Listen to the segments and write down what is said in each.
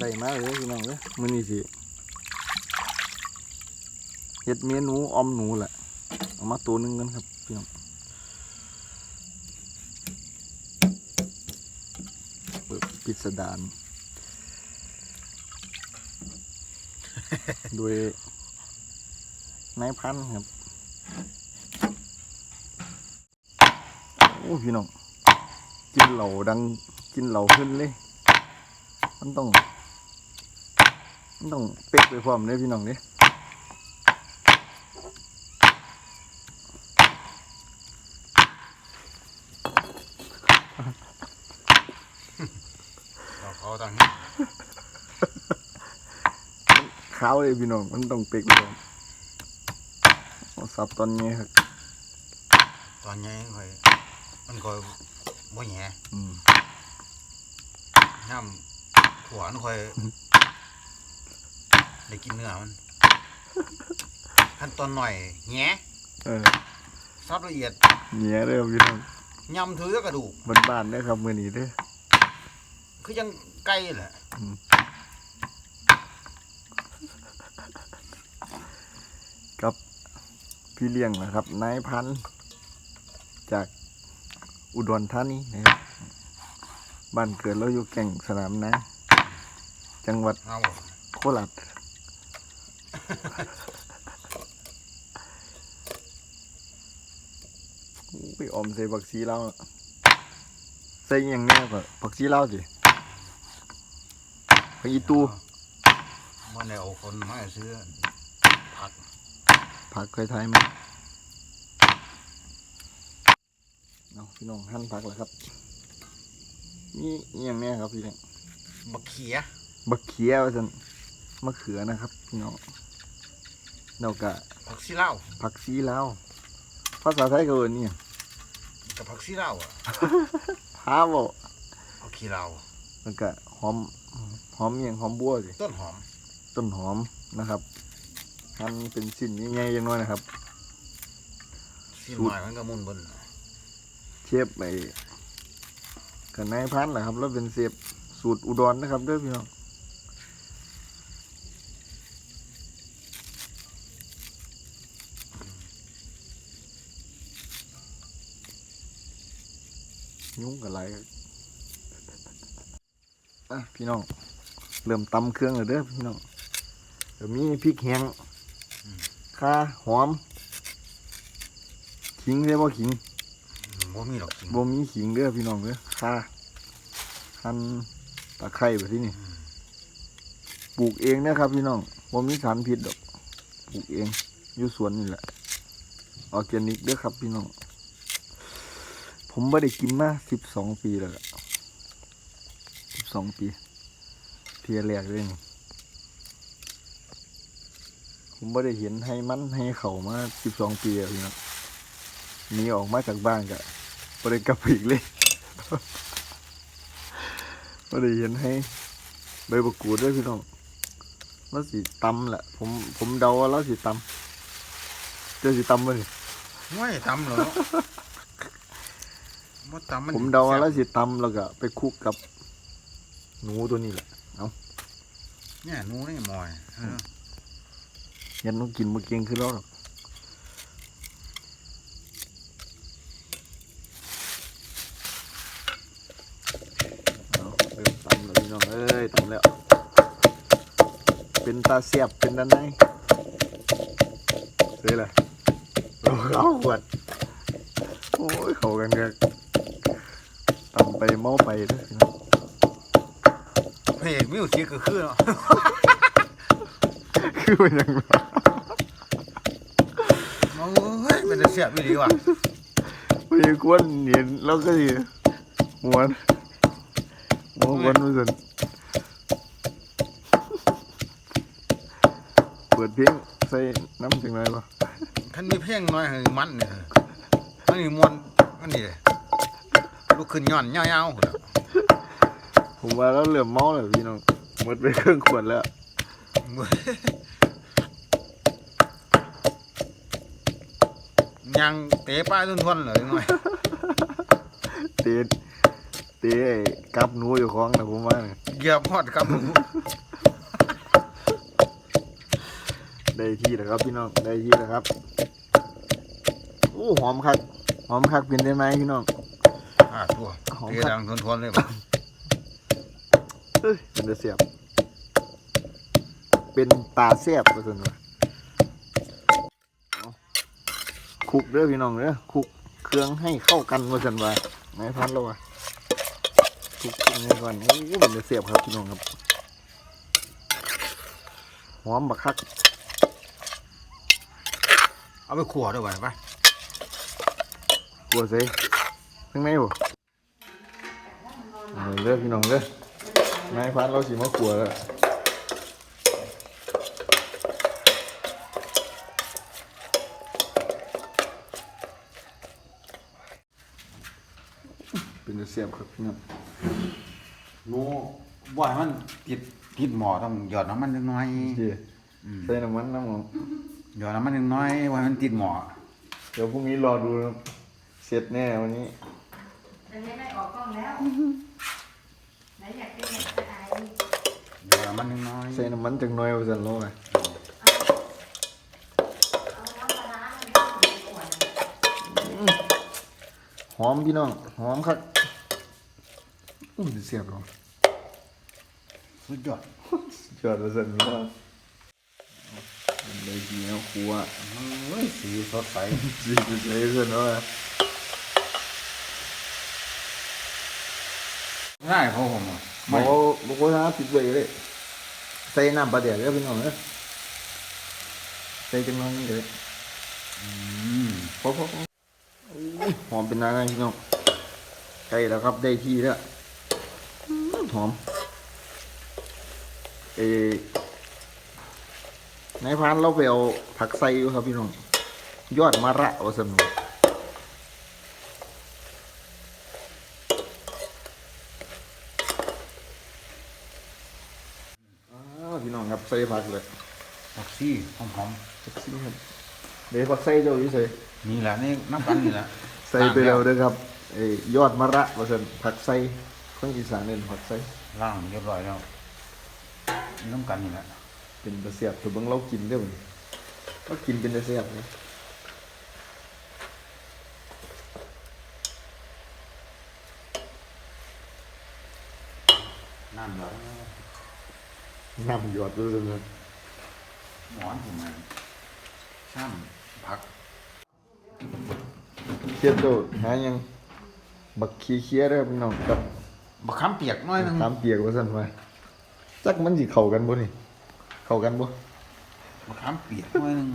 ได้มาเลยพี่น้องเลยมื้อนี้สิเฮ็ดเมนูอมหนูแหละเอามาตัวหนึงกันครับพี่น้องปิดพิสดารโดยนายพันธุ์ครับโอ้พี่น้องกินเหล่าดังกินเหล่าขึ้นเลย มันต้อง ต้องเป๊กไปพร้อมเลยพี่น้องเนี่ยเราเขาตอนนี้ขาวเลยพี่น้อง มันต้องเป๊กไปพร้อมเอาสับตอนนี้ครับตอนนี้ค่อยมันค่อยบ่แหย่อืมย่ำขวานค่อย ได้กินเนื้อมันขั้นตอนหน่อยแหย่เออซับละเอียดเนี้ยเลยพี่น้องย่ำถือแล้วกระดูกบ้านๆได้อครับมือนี้เด้อ คือยังไก่แหละกับพี่เลี้ยงนะครับนายพันธุ์จากอุดรธานีนะครับบ้านเกิดเราอยู่แก่งสนามนะ จังหวัดเอาบ่โคราช ไปออมใส่ผักชีเล่าวใส่อหย่างเนี้ยก็ผักชีเล่าวสิผักอีตูมันได้เอาคนมาซื้อผัก ผักเคยทายมาเอาพี่น้องหั่นผักแล้วครับนี่อหย่างเนี้ยครับพี่เลี้ยงบักเขียบักเขียว่าสันมะเขือนะครับ พี่น้อง แล้วก็ผักซีเหล้าผักชีลาวภาษาไทยก็เอิ้นนี่กับผักซีเหล้าอะพาบ่ผักขี้เหล้าแล้วก็หอมหอมเมียงหอมบัวสิต้นหอมต้นหอมนะครับหั่นเป็นชิ้นใหญ่ๆอย่างน้อยนะครับ ซีหน่อยมันก็มุนบนเชฟไปกับนายพันธุ์แหละครับ แล้วเป็นเชฟสูตรอุดรนะครับเด้อพี่น้อง ยุ่งกับอะไรอะพี่น้อง เริ่มตำเครื่องแล้วเด้อพี่น้องเดี๋ยวมีพริกแห้งข่าหอม ขิงเรียกว่าขิงบ่มีหรอกจริงบ่มีขิงเด้อพี่น้องเด้อข่าหั่นตะไคร้แบบที่นี่ปลูกเองนะครับพี่น้องบ่มีสารพิษดอก ปลูกเองอยู่สวนนี่แหละออร์แกนิกเด้อครับพี่น้อง ผมไม่ได้กินมาสิบสองปีแล้วสิบสองปี เทียแรกเลยนี่ผมไม่ได้เห็นให้มันให้เขามาสิบสองปีแล้วพี่น้องหนีออกมาจากบ้านกะบริกลับอีกเลยบริเห็นให้ใบบักกูดด้วยพี่น้องแล้วสีตำแหละผมผมเดาว่าแล้วสีตำเจอสีตำมาดิไม่ตำเหรอเนาะบ่ตำมัน ผมเดาว่าแล้วสีตำแล้วก็ไปคลุกกับ หนูตัวนี้แหละเนี่ยหนูนี่มอยเออยันต้องกินมาเกียงขึ้นแล้วหรอกเอาเริ่มตำแล้วพี่น้องเอ้ยตำแล้ว เป็นตาเสียบเป็นด้านในเลยแหละโอ้เข้าขวดโอ้ยเขากันกันตำ ไปเมาไปเลยพี่น้องพระเอกมิวสิกก็คือเนาะ คือเป็นยังไงโอ้ยมันจะเสียบอีหลีว่ะไม่ได้กวนเห็นแล้วก็ดีม้วนม้วนม้วนไม่สนเปิดเพลงใส่น้ำจังไรปะคันมีเพลงน้อยให้มันเนี่ยมันนี่มวนมันนี่เลย ลุกขึ้นย้อนยาๆผมว่าแล้วเหลือมเมาเลยพี่น้องหมดไปเครื่องขวดแล้วยังเตะป้ายทุนทวนเลยหน่อยเตะเตะไอ้กับหนูอยู่ของนะผมว่าเนี่ยเหยียบฮอดครับได้ที่แล้วครับพี่น้องได้ที่แล้วครับโอ้หอมคักหอมคักเป็นได้ไหมพี่น้องาตัวหอมเทครับดังทนๆเลยบ่เอ้ยเป็นตาเสียบ เป็นตาเสียบว่าซั่นว่าเอาคลุกเด้อพี่น้องเด้อคลุกเครื่องให้เข้ากันว่าซั่นว่าไหนพันแล้ววะคลุกเครื่องให้ก่อนโอ้เป็นตาเสียบครับพี่น้องครับหอมบักคักเอาไปขั่วด้วยบ่ไปกลัวเซ่ข้างในบ่ เอาเด้อพี่น้องเด้อไหนพันเราสิมากลัวแล้วเป็นตาเสียบครับพี่น้องหนูบ่ให้มันติดติดหมอต้องหยอดน้ำมันนิดหน่อยเจีอืมใส่น้ำมันน้ำหอมหยอดน้ำมันนิดหน่อยบ่ให้มันติดหมอเดี๋ยวพรุ่งนี้รอดูนะครับเสร็จแน่วันนี้แต่ไม่ได้ออกกล้องแล้วไหนอยากเป็นอยากจะอาย หยอด น้ำมันนิดหน่อยใส่น้ำมันจังน้อยว่าสันโลไงเอาน้ำปลาร้ามันเข้าไปขวดหอมพี่น้องหอมครับอู้ยเสียบหรอสุดยอดจอดว่าสันว่าเลยทีนี้ครัวเฮ้ยสีสดใสจีบใส่สันว่าง่ายเพราะผมอะบไม่อกว่าบอกว่าปิดไว้เลยใส่น้ำปลาแดกแล้วพี่น้องเนอะใส่จังน้อยนี่เลยพอพอพอหอมเป็นนางไงพี่น้องใกล้แล้วครับได้ที่แล้วหอมเอในพานเราไปเอาผักไส้อยู่ครับพี่น้องยอดมะระเอาสนุนอ้าวพี่น้องครับ ใส่ผักเลยผักซี่หอมผักซี่ครับเดี๋ยวผักไส้เจ้าอยู่ใส่ๆนี่แหละนี่น้ำกันนี่แหละใส่ไปแล้วเด้อครับเอ้ยยอดมะระว่าซั่นผักไส้คนอีสานเน้นผักไส้ล่างเรียบร้อยแล้วนี่น้ำกันนี่แหละเป็นตะเสียบตัวเบิ่งเรากินเด้อมันเรากินเป็นตะเสียบเลยน้ำเหลือง น้ำหยอดด้วยซั่นนะหมอนผมมันช่ำผักเทียบโตหายัง บักขี้เคี้ยเด้อพี่น้องกับบักคำเปียกหน้อยหนึงตามเปียกว่าซั่นว่าจักมันสิเข้ากันบ่นี่ เข้ากันบ่บักคำเปียกหน้อยหนึง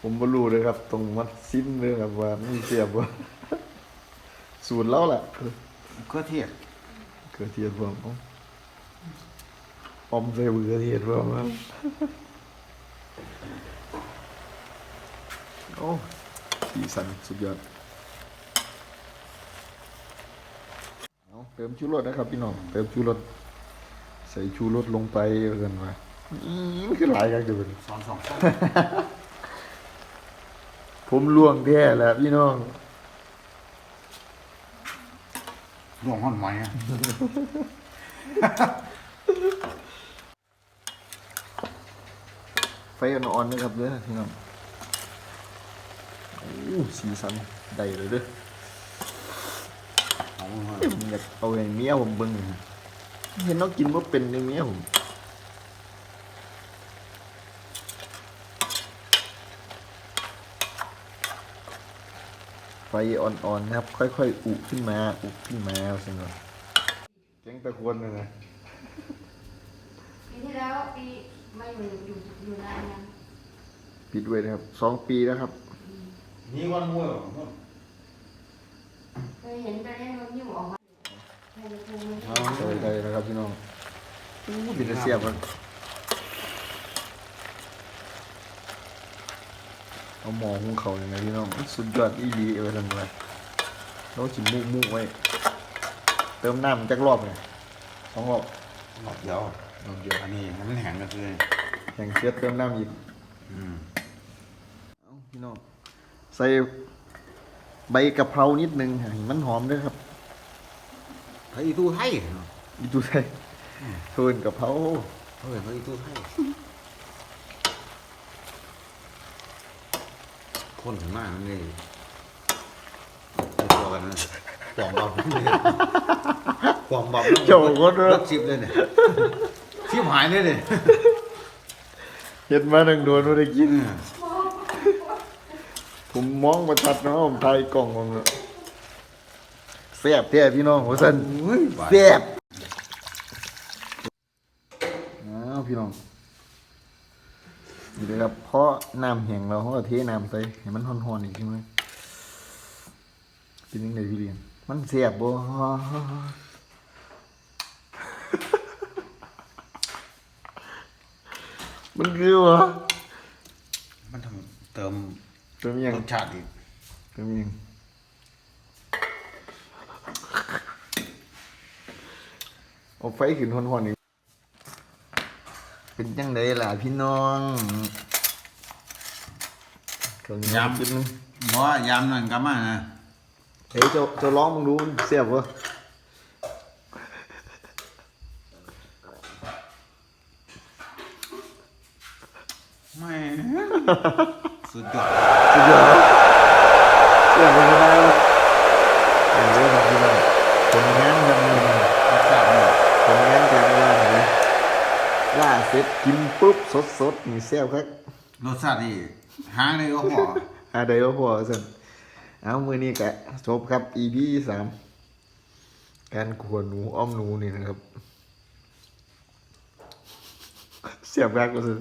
ผมบ่รู้เลยครับ ตรงมัดซิ้นเด้อครับว่ามันเสียบบ่สูตรเราล่ะเครือเทศเกลือเทียมพร้อมเอาออมใส่เกลือเทียมพ ร้อมครับโอ้สีสันสุดยอดเอาเติมชูรสนะครับพี่น้องเติมชูรสใส่ชูรสลงไปกันว่าอีมันคือหลายอย่างเดียวกันสอนสองข้อผมล่วงแท้แหละพี่น้องหลวงห้อนไหมอะ ไฟอ่อนๆนะครับเด้อพี่น้องโอ้สีสันได้เลยเด้อเอามาผมอยากเอาให้เมียผมเบิ่งเห็นน้องกินว่าเป็นในเมียผมไฟอ่อนๆนะครับ ค่อยๆ อุขึ้นมา อุขึ้นมาสิเนาะเจ๊งตะควนเลยนะปีที่แล้วปี มาอยู่อยู่อยู่นานยังปิดไว้นะครับสองปีแล้วครับ นี่วันมวยเหรอเคยเห็นไปเล่นนกยิ้วออกมาใครจะพูดไม่ใส่ได้นะครับพี่น้องอู้เป็นตะเสียบมันเอาหมอหุงเขาอย่างไรพี่น้องสุดยอดอีหลีเอาไปทำอะไรเราจิมุกมุกๆไว้ เติมน้ำจักรอบไงสองรอบ หลอดเดียว รอบเดียวอันนี้มันแห้งกันเลยแข่งเชียดเติมน้ำอีกอืมเอาพี่น้องใส่ใบกะเพรานิดนึงให้มันหอมด้วยครับกผักอีตู้ไทยเนาะอีตูไทยเพิ่นกับเขาเฮ้ยผักอีตู้ไทยคนถึงมากนั่นเลยไม่ตัวกันนะกล่องบอมเนี่ยกล่องบอมเจ้าคนรเด้อถชิบเลยเนี่ย ชิบหายเลยเนี่ยเห็นมาหนึ่งโดนบ่ได้กินอืมผมมองมาชัดเนาะผมถ่ายกล่องของเนาะแซ่บแท้พี่น้องหัวสันเฮ้ยแซ่บอ้าวพี่น้องนี่เลยครับเพราะน้ำแห้งเราเขาก็เทน้ำใส่ให้มันฮ้อนๆอีกใช่ไหมเป็นยังไงพี่เรียนมันแซ่บบ่ มันคือวะมันทำเติมเติมยังรสชาติอีกเติมยังเอาไฟขึ้นฮ้อนๆอีกเป็นจังไดล่ะพี่น้องเครื่องยำกินนึงบ่ว่ายามนั่นก็มานะเฮ้ยเจะจะร้องมึงดูมันเสียบวะ ไม่ สุดยอดสุดยอดเสียบไปไม่ได้วะอย่างเรื่องของพี่น้องผลงานยังมีรสชาตินี่ผลงานจากล่าเลยล่าเสร็จกินปุ๊บสดสดๆนี่เสียบครับรสชาตินี่หางเลยก็พออาได้ก็พอสินเอามือนี้กะจบครับ EP สามการขวนหนูอ้อมหนูนี่นะครับ เสียบแรกก็สิ